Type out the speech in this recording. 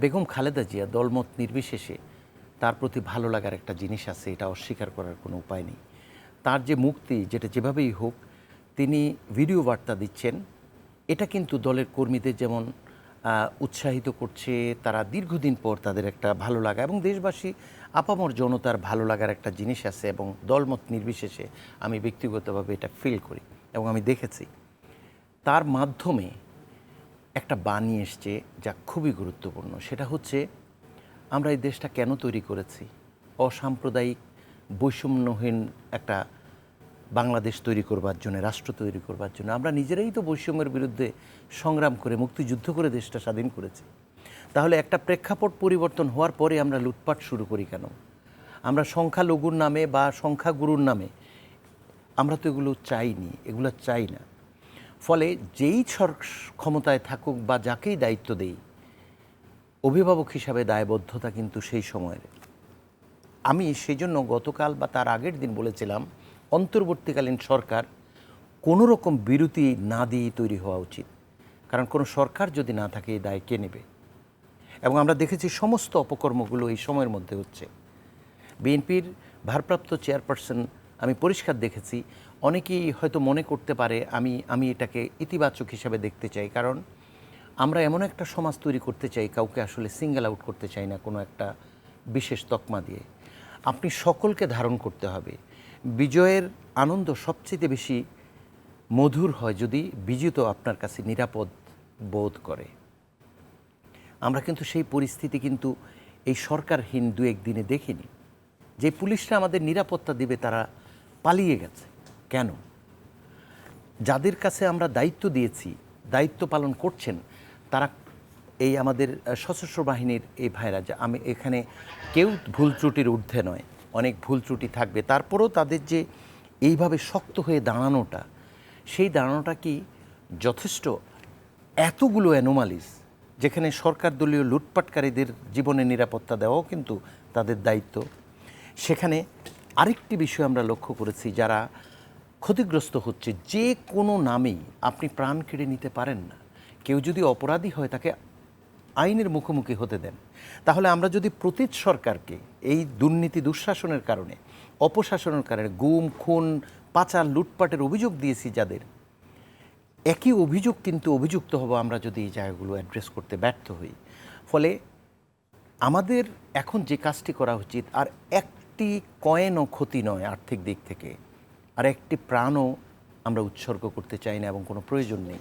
বেগম খালেদা জিয়া দলমত নির্বিশেষে তার প্রতি ভালো লাগার একটা জিনিস আছে, এটা অস্বীকার করার কোনো উপায় নেই। তার যে মুক্তি, যেটা যেভাবেই হোক, তিনি ভিডিও বার্তা দিচ্ছেন। এটা কিন্তু দলের কর্মীদের যেমন উৎসাহিত করছে, তারা দীর্ঘদিন পর তাদের একটা ভালো লাগা এবং দেশবাসী আপামর জনতার ভালো লাগার একটা জিনিস আছে এবং দলমত নির্বিশেষে আমি ব্যক্তিগতভাবে এটা ফিল করি এবং আমি দেখেছি। তার মাধ্যমে একটা বাণী এসছে যা খুবই গুরুত্বপূর্ণ। সেটা হচ্ছে, আমরা এই দেশটা কেন তৈরি করেছি? অসাম্প্রদায়িক, বৈষম্যহীন একটা বাংলাদেশ তৈরি করবার জন্য, রাষ্ট্র তৈরি করবার জন্য। আমরা নিজেরাই তো বৈষম্যের বিরুদ্ধে সংগ্রাম করে, মুক্তিযুদ্ধ করে দেশটা স্বাধীন করেছি। তাহলে একটা প্রেক্ষাপট পরিবর্তন হওয়ার পরে আমরা লুটপাট শুরু করি কেন? আমরা সংখ্যালঘুর নামে বা সংখ্যাগুরুর নামে, আমরা তো এগুলো চাইনি, এগুলো চাই না। ফলে যেই ক্ষমতায় থাকুক বা যাকেই দায়িত্ব দেই, অভিভাবক হিসাবে দায়বদ্ধতা কিন্তু সেই সময়ের। আমি সেই জন্য গতকাল বা তার আগের দিন বলেছিলাম, অন্তর্বর্তীকালীন সরকার কোনো রকম বিরতি না দিয়েই তৈরি হওয়া উচিত। কারণ কোনো সরকার যদি না থাকে এই দায় কে নেবে? এবং আমরা দেখেছি সমস্ত অপকর্মগুলো এই সময়ের মধ্যে হচ্ছে। বিএনপির ভারপ্রাপ্ত চেয়ারপারসন আমি পরিষ্কার দেখেছি অনেকেই হয়তো মনে করতে পারে আমি আমি এটাকে ইতিবাচক হিসাবে দেখতে চাই, কারণ আমরা এমন একটা সমাজ তৈরি করতে চাই, কাউকে আসলে সিঙ্গেল আউট করতে চাই না কোনো একটা বিশেষ তকমা দিয়ে। আপনি সকলকে ধারণ করতে হবে। বিজয়ের আনন্দ সবচেয়ে বেশি মধুর হয় যদি বিজিত আপনার কাছে নিরাপদ বোধ করে। আমরা কিন্তু সেই পরিস্থিতি কিন্তু এই সরকারহীন দু একদিনে দেখিনি। যে পুলিশরা আমাদের নিরাপত্তা দিবে তারা পালিয়ে গেছে। কেন? যাদের কাছে আমরা দায়িত্ব দিয়েছি, দায়িত্ব পালন করছেন, তারা এই আমাদের সশস্ত্র বাহিনীর এই ভাইরা যে আমি এখানে কেউ ভুল ত্রুটির ঊর্ধ্বে নয়, অনেক ভুল ত্রুটি থাকবে। তারপরেও তাদের যে এইভাবে শক্ত হয়ে দাঁড়ানোটা, সেই দাঁড়ানোটা কি যথেষ্ট? এতগুলো অ্যানোমালিস যেখানে সরকার দলীয় লুটপাটকারীদের জীবনে নিরাপত্তা দেওয়াও কিন্তু তাদের দায়িত্ব। সেখানে আরেকটি বিষয় আমরা লক্ষ্য করেছি, যারা ক্ষতিগ্রস্ত হচ্ছে যে কোনো নামেই আপনি প্রাণ কেড়ে নিতে পারেন না। কেউ যদি অপরাধী হয় তাকে আইনের মুখোমুখি হতে দেন। তাহলে আমরা যদি প্রতীত সরকারকে এই দুর্নীতি দুঃশাসনের কারণে, অপশাসনের কারণে গুম, খুন, পাচার, লুটপাটের অভিযোগ দিয়েছি যাদের, একই অভিযোগ কিন্তু অভিযুক্ত হব আমরা যদি এই জায়গাগুলো অ্যাড্রেস করতে ব্যর্থ হই। ফলে আমাদের এখন যে কাজটি করা উচিত, আর একটি কয়েনও ক্ষতি নয় আর্থিক দিক থেকে। আর একটি প্রাণও আমরা উৎসর্গ করতে চাই না এবং কোনো প্রয়োজন নেই।